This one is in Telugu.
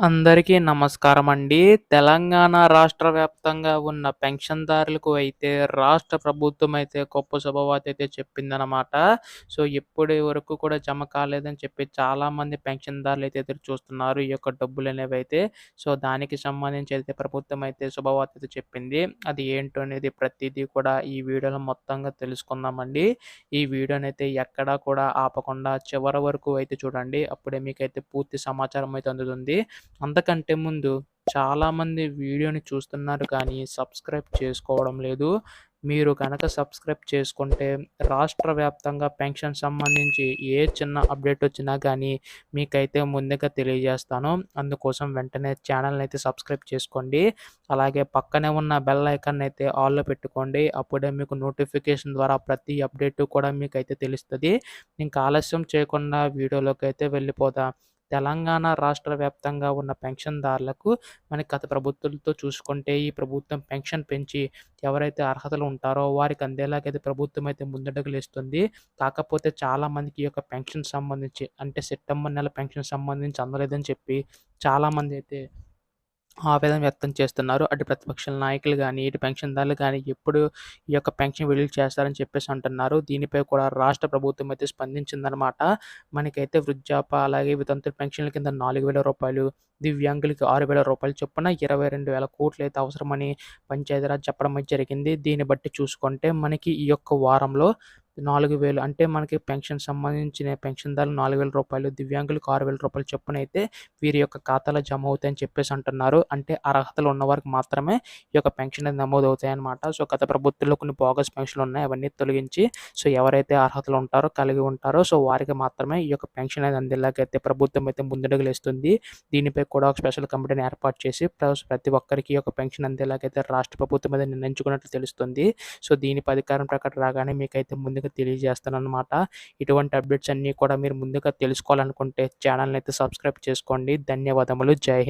అందరికీ నమస్కారం అండి. తెలంగాణ రాష్ట్ర వ్యాప్తంగా ఉన్న పెన్షన్‌దారులకు అయితే రాష్ట్ర ప్రభుత్వం అయితే గొప్ప శుభవార్త అయితే చెప్పిందనమాట. సో, ఇప్పటి వరకు కూడా జమ కాలేదని చెప్పి చాలామంది పెన్షన్‌దారులు అయితే ఎదురు చూస్తున్నారు. ఈ యొక్క డబ్బులనేవైతే. సో, దానికి సంబంధించి అయితే ప్రభుత్వం అయితే శుభవార్త అయితే చెప్పింది. అది ఏంటో అనేది ప్రతిదీ కూడా ఈ వీడియోలో మొత్తంగా తెలుసుకుందామండి. ఈ వీడియోనైతే ఎక్కడా కూడా ఆపకుండా చివరి వరకు అయితే చూడండి. అప్పుడే మీకైతే పూర్తి సమాచారం అయితే అందుతుంది. అంతకంటే ముందు చాలామంది వీడియోని చూస్తున్నారు కానీ సబ్స్క్రైబ్ చేసుకోవడం లేదు. మీరు కనుక సబ్స్క్రైబ్ చేసుకుంటే రాష్ట్ర వ్యాప్తంగా పెన్షన్ సంబంధించి ఏ చిన్న అప్డేట్ వచ్చినా కానీ మీకైతే ముందుగా తెలియజేస్తాను. అందుకోసం వెంటనే ఛానల్‌ని అయితే సబ్స్క్రైబ్ చేసుకోండి. అలాగే పక్కనే ఉన్న బెల్ ఐకాన్ అయితే ఆల్‌లో పెట్టుకోండి. అప్పుడే మీకు నోటిఫికేషన్ ద్వారా ప్రతి అప్డేట్ కూడా మీకైతే తెలుస్తుంది ఇంకా ఆలస్యం చేయకుండా వీడియోలోకి అయితే వెళ్ళిపోతా తెలంగాణ రాష్ట్ర వ్యాప్తంగా ఉన్న పెన్షన్‌దారులకు మన గత ప్రభుత్వంతో చూసుకుంటే ఈ ప్రభుత్వం పెన్షన్ పెంచి ఎవరైతే అర్హతలు ఉంటారో వారికి అందేలాగైతే ప్రభుత్వం అయితే ముందడుగులేస్తుంది. కాకపోతే చాలామందికి ఈ యొక్క పెన్షన్ సంబంధించి అంటే సెప్టెంబర్ నెల పెన్షన్ సంబంధించి అందలేదని చెప్పి చాలామంది అయితే ఆవేదన వ్యక్తం చేస్తున్నారు. అటు ప్రతిపక్ష నాయకులు కానీ ఇటు పెన్షన్‌దారులు కానీ ఎప్పుడు ఈ యొక్క పెన్షన్ విడుదల చేస్తారని చెప్పేసి అంటున్నారు. దీనిపై కూడా రాష్ట్ర ప్రభుత్వం అయితే స్పందించిందనమాట. మనకైతే వృద్ధాప్య అలాగే వితంతు పెన్షన్ల కింద నాలుగు వేల రూపాయలు దివ్యాంగులకి రూ. 6000 చొప్పున ఇరవై రెండు వేల కోట్లు అయితే అవసరమని పంచాయతీరాజ్ చెప్పడం జరిగింది. దీన్ని బట్టి చూసుకుంటే మనకి ఈ యొక్క వారంలో 4000 అంటే మనకి పెన్షన్ సంబంధించిన పెన్షన్‌దారులు రూ. 4000 దివ్యాంగులకు ఆరు వేల రూపాయలు చొప్పున అయితే వీరి యొక్క ఖాతాలో జమ అవుతాయని చెప్పేసి అంటున్నారు. అంటే అర్హతలు ఉన్నవారికి మాత్రమే ఈ యొక్క పెన్షన్ అనేది నమోదవుతాయన్నమాట. సో, గత ప్రభుత్వంలో కొన్ని బోగస్ పెన్షన్‌లు ఉన్నాయి. అవన్నీ తొలగించి సో, ఎవరైతే అర్హతలు ఉంటారో కలిగి ఉంటారో సో, వారికి మాత్రమే ఈ యొక్క పెన్షన్ అనేది అందేలాగైతే ప్రభుత్వం అయితే ముందడుగులేస్తుంది. దీనిపై కూడా ఒక స్పెషల్ కమిటీని ఏర్పాటు చేసి ప్లస్ ప్రతి ఒక్కరికి ఈ యొక్క పెన్షన్ అందేలాగైతే రాష్ట్ర ప్రభుత్వం అయితే నిర్ణయించుకున్నట్లు తెలుస్తుంది. సో, దీని అధికారం ప్రకటన రాగానే మీకైతే ముందుగా తెలియజేస్తాను అన్నమాట ఇటువంటి అప్డేట్స్ అన్నీ కూడా మీరు ముందుగా తెలుసుకోవాలనుకుంటే ఛానల్‌ని అయితే సబ్స్క్రైబ్ చేసుకోండి. ధన్యవాదములు. జై హింద్.